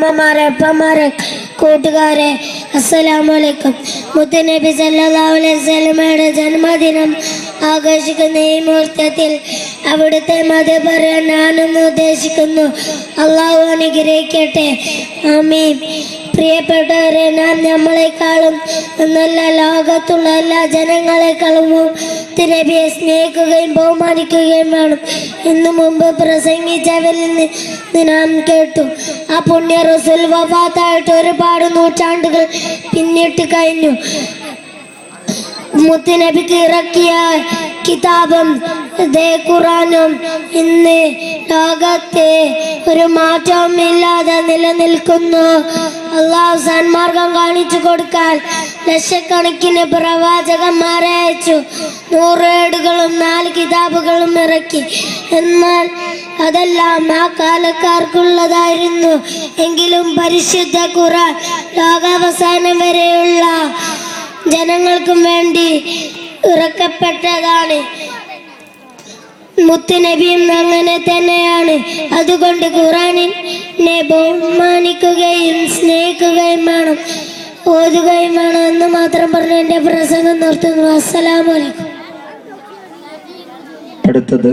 അമ്മമാരെ അപ്പന്മാരെ കൂട്ടുകാരെ അസ്സലാമലൈക്കും. മുത്തനബി വസല്ലമയുടെ ജന്മദിനം ആഘോഷിക്കുന്ന ഈ മുഹൂർത്തത്തിൽ അവിടുത്തെ മത പറയാൻ ഞാനും ഉദ്ദേശിക്കുന്നു. അള്ളാഹു അനുഗ്രഹിക്കട്ടെ. ആമീൻ. പ്രിയപ്പെട്ടവരെ നാം നമ്മളെക്കാളും നല്ല ലോകത്തുള്ള എല്ലാ ജനങ്ങളെക്കാളും തിരബിയെ സ്നേഹിക്കുകയും ബഹുമാനിക്കുകയും വേണം. ഇന്നു മുമ്പ് പ്രസംഗിച്ചവരിൽ നിന്ന് നാം കേട്ടു. ആ പുണ്യ റസുൽ വഫാത്തായിട്ട് ഒരുപാട് നൂറ്റാണ്ടുകൾ പിന്നിട്ട് കഴിഞ്ഞു. മുത്തുനബിക്ക് ഇറക്കിയ കിതാബും ദേ ഖുറാനും ഇന്ന് ലോകത്തെ ഒരു മാറ്റവും ഇല്ലാതെ നിലനിൽക്കുന്നു. അള്ളാഹു സന്മാർഗം കാണിച്ചു കൊടുക്കാൻ ലക്ഷക്കണക്കിന് പ്രവാചകന്മാരെ അയച്ചു. നൂറേടുകളും നാല് കിതാബുകളും ഇറക്കി. എന്നാൽ അതെല്ലാം ആ കാലക്കാർക്കുള്ളതായിരുന്നു. എങ്കിലും പരിശുദ്ധ ഖുറാൻ ലോകാവസാനം വരെയുള്ള ജനങ്ങൾക്കും വേണ്ടി ഇറക്കപ്പെട്ടതാണ് മുത്തുനബിയും അങ്ങനെ തന്നെയാണ്. അതുകൊണ്ട് ഖുറാനിനെ ബഹുമാനിക്കുകയും സ്നേഹിക്കുകയും വേണം. ഓതുകയും വേണം എന്ന് മാത്രം പറഞ്ഞ് എന്റെ പ്രസംഗം നിർത്തുന്നു. അസ്സലാമലൈക്കും അടുത്തത്